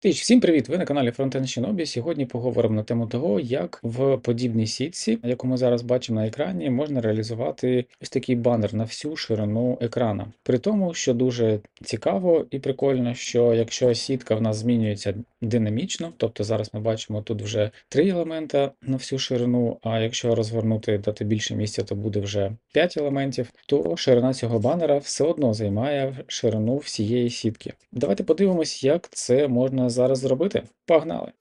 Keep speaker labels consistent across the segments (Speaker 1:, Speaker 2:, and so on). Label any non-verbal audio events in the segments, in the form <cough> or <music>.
Speaker 1: Тич, всім привіт! Ви на каналі Frontend Shinobi. Сьогодні поговоримо на тему того, як в подібній сітці, яку ми зараз бачимо на екрані, можна реалізувати ось такий банер на всю ширину екрана. При тому, що дуже цікаво і прикольно, що якщо сітка в нас змінюється динамічно, тобто зараз ми бачимо тут вже три елемента на всю ширину, а якщо розгорнути дати більше місця, то буде вже 5 елементів, то ширина цього банера все одно займає ширину всієї сітки. Давайте подивимось, як це можна зараз зробити. Погнали!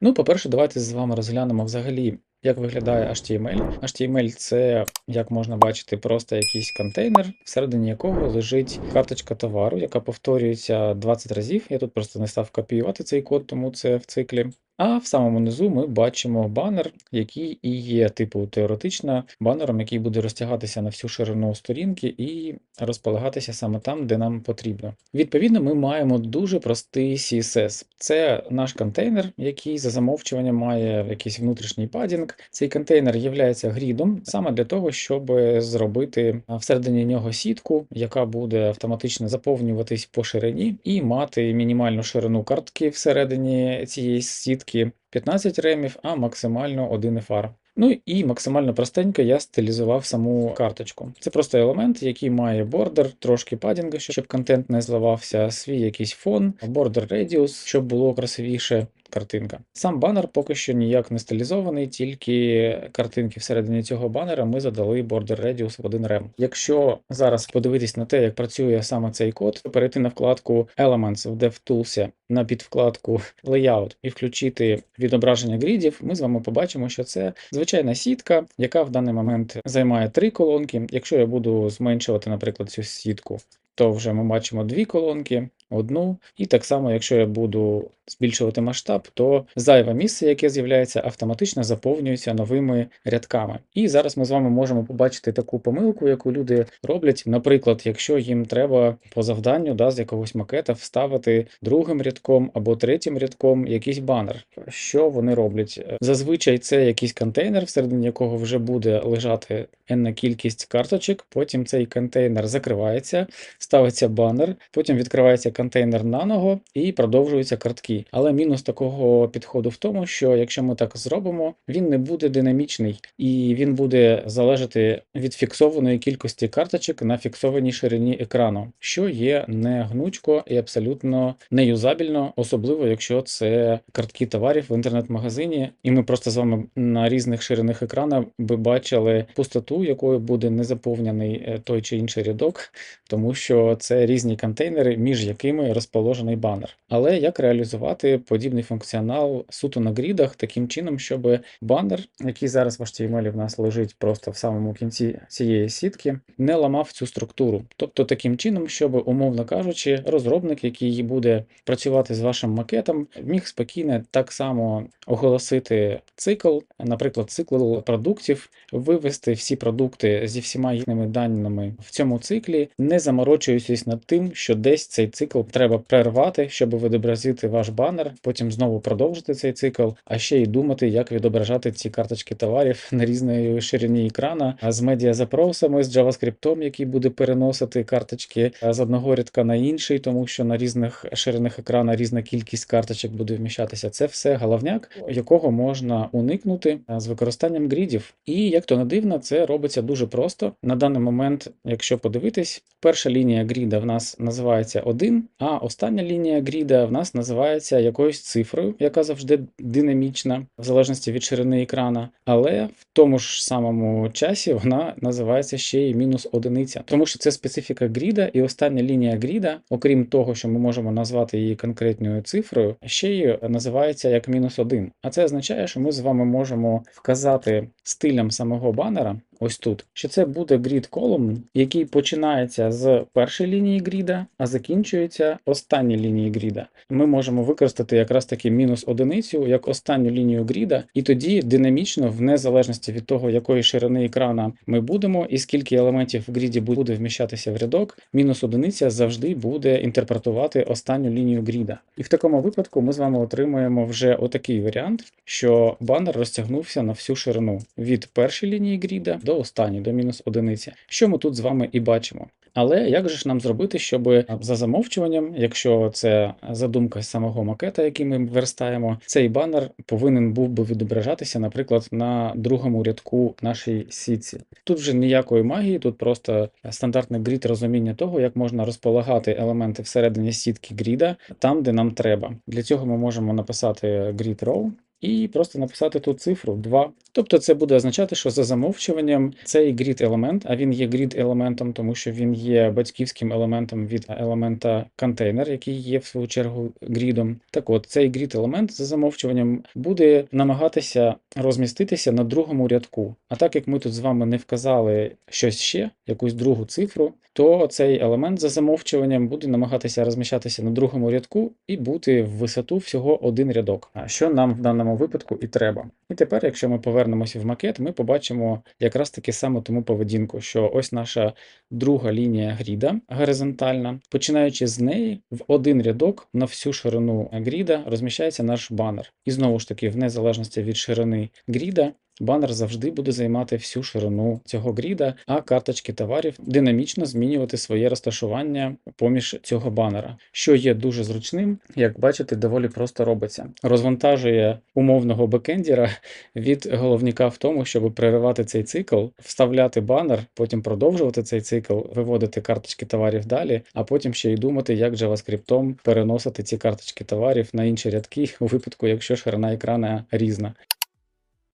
Speaker 1: Ну, по-перше, давайте з вами розглянемо взагалі, як виглядає HTML. HTML це, як можна бачити, просто якийсь контейнер, всередині якого лежить карточка товару, яка повторюється 20 разів. Я тут просто не став копіювати цей код, тому це в циклі. А в самому низу ми бачимо банер, який і є, типу, теоретично банером, який буде розтягатися на всю ширину сторінки і розполагатися саме там, де нам потрібно. Відповідно, ми маємо дуже простий CSS. Це наш контейнер, який за замовчуванням має якийсь внутрішній падінг. Цей контейнер є грідом саме для того, щоб зробити всередині нього сітку, яка буде автоматично заповнюватись по ширині і мати мінімальну ширину картки всередині цієї сітки. 15 ремів, а максимально 1 фар. Ну і максимально простенько я стилізував саму карточку. Це просто елемент, який має бордер, трошки падінга, щоб контент не зливався, свій якийсь фон, бордер радіус, щоб було красивіше картинка. Сам банер поки що ніяк не стилізований, тільки картинки всередині цього банера ми задали border radius в 1 рем. Якщо зараз подивитись на те, як працює саме цей код, то перейти на вкладку Elements в DevTools на підвкладку Layout і включити відображення грідів, ми з вами побачимо, що це звичайна сітка, яка в даний момент займає три колонки. Якщо я буду зменшувати, наприклад, цю сітку, то вже ми бачимо дві колонки одну. І так само, якщо я буду збільшувати масштаб, то зайве місце, яке з'являється, автоматично заповнюється новими рядками. І зараз ми з вами можемо побачити таку помилку, яку люди роблять. Наприклад, якщо їм треба по завданню да, з якогось макета вставити другим рядком або третім рядком якийсь банер. Що вони роблять? Зазвичай це якийсь контейнер, всередині якого вже буде лежати енна кількість карточок, потім цей контейнер закривається, ставиться банер, потім відкривається контейнер наного і продовжуються картки. Але мінус такого підходу в тому, що якщо ми так зробимо, він не буде динамічний і він буде залежати від фіксованої кількості карточок на фіксованій ширині екрану, що є не гнучко і абсолютно неюзабільно, особливо якщо це картки товарів в інтернет-магазині, і ми просто з вами на різних ширинах екрана би бачили пустоту, якою буде не заповнений е, той чи інший рядок, тому що це різні контейнери, між якими якими розположений банер. Але як реалізувати подібний функціонал суто на грідах таким чином, щоб банер, який зараз в HTML в нас лежить просто в самому кінці цієї сітки, не ламав цю структуру. Тобто таким чином, щоб, умовно кажучи, розробник, який буде працювати з вашим макетом, міг спокійно так само оголосити цикл, наприклад, цикл продуктів, вивести всі продукти зі всіма їхніми даними в цьому циклі, не заморочуючись над тим, що десь цей цикл треба перервати, щоб відобразити ваш банер, потім знову продовжити цей цикл, а ще й думати, як відображати ці карточки товарів <laughs> на різної ширині екрана, з медіазапросами, з JavaScript, який буде переносити карточки з одного рядка на інший, тому що на різних ширинах екрана різна кількість карточок буде вміщатися. Це все головняк, якого можна уникнути з використанням грідів. І як то не дивно, це робиться дуже просто. На даний момент, якщо подивитись, перша лінія гріда в нас називається 1, а остання лінія гріда в нас називається якоюсь цифрою, яка завжди динамічна, в залежності від ширини екрана. Але в тому ж самому часі вона називається ще й мінус одиниця, тому що це специфіка гріда, і остання лінія гріда, окрім того, що ми можемо назвати її конкретною цифрою, ще й називається як мінус один. А це означає, що ми з вами можемо вказати стилем самого банера ось тут, що це буде column, який починається з першої лінії гріда, а закінчується останні лінії гріда. Ми можемо використати якраз таки мінус одиницю як останню лінію гріда, і тоді динамічно, в незалежності від того, якої ширини екрана ми будемо, і скільки елементів в гріді буде вміщатися в рядок, мінус одиниця завжди буде інтерпретувати останню лінію гріда. І в такому випадку ми з вами отримуємо вже отакий варіант, що банер розтягнувся на всю ширину від першої лінії гріда до останньої, до мінус одиниці, що ми тут з вами і бачимо. Але як же ж нам зробити, щоб за замовчуванням, якщо це задумка самого макета, який ми верстаємо, цей банер повинен був би відображатися, наприклад, на другому рядку нашій сітці. Тут вже ніякої магії, тут просто стандартний грід розуміння того, як можна розполагати елементи всередині сітки гріда там, де нам треба. Для цього ми можемо написати grid row, і просто написати тут цифру 2. Тобто це буде означати, що за замовчуванням цей grid елемент, а він є grid елементом, тому що він є батьківським елементом від елемента контейнер, який є в свою чергу грідом. Так от, цей grid елемент за замовчуванням буде намагатися розміститися на другому рядку. А так як ми тут з вами не вказали щось ще, якусь другу цифру, то цей елемент за замовчуванням буде намагатися розміщатися на другому рядку і бути в висоту всього один рядок, що нам в даному випадку і треба. І тепер, якщо ми повернемося в макет, ми побачимо якраз таки саме тому поведінку, що ось наша друга лінія гріда горизонтальна. Починаючи з неї, в один рядок на всю ширину гріда розміщається наш банер. І знову ж таки, в незалежності від ширини гріда, банер завжди буде займати всю ширину цього гріда, а карточки товарів динамічно змінювати своє розташування поміж цього банера, що є дуже зручним, як бачите, доволі просто робиться. Розвантажує умовного бекендера від головника в тому, щоб переривати цей цикл, вставляти банер, потім продовжувати цей цикл, виводити карточки товарів далі, а потім ще й думати, як JavaScript переносити ці карточки товарів на інші рядки <laughs> у випадку, якщо ширина екрана різна.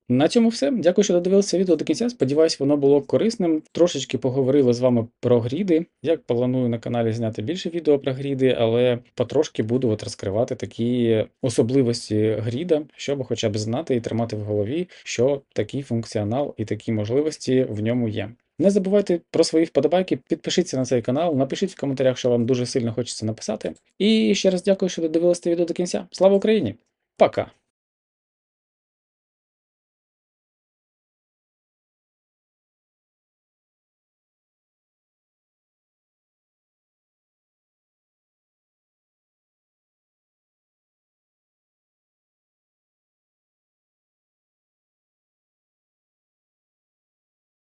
Speaker 1: На цьому все. Дякую, що додивилися відео до кінця. Сподіваюсь, воно було корисним. Трошечки поговорили з вами про гріди. Я планую на каналі зняти більше відео про гріди, але потрошки буду от розкривати такі особливості гріда, щоб хоча б знати і тримати в голові, що такий функціонал і такі можливості в ньому є. Не забувайте про свої вподобайки, підпишіться на цей канал, напишіть в коментарях, що вам дуже сильно хочеться написати. І ще раз дякую, що додивилися відео до кінця. Слава Україні! Пока!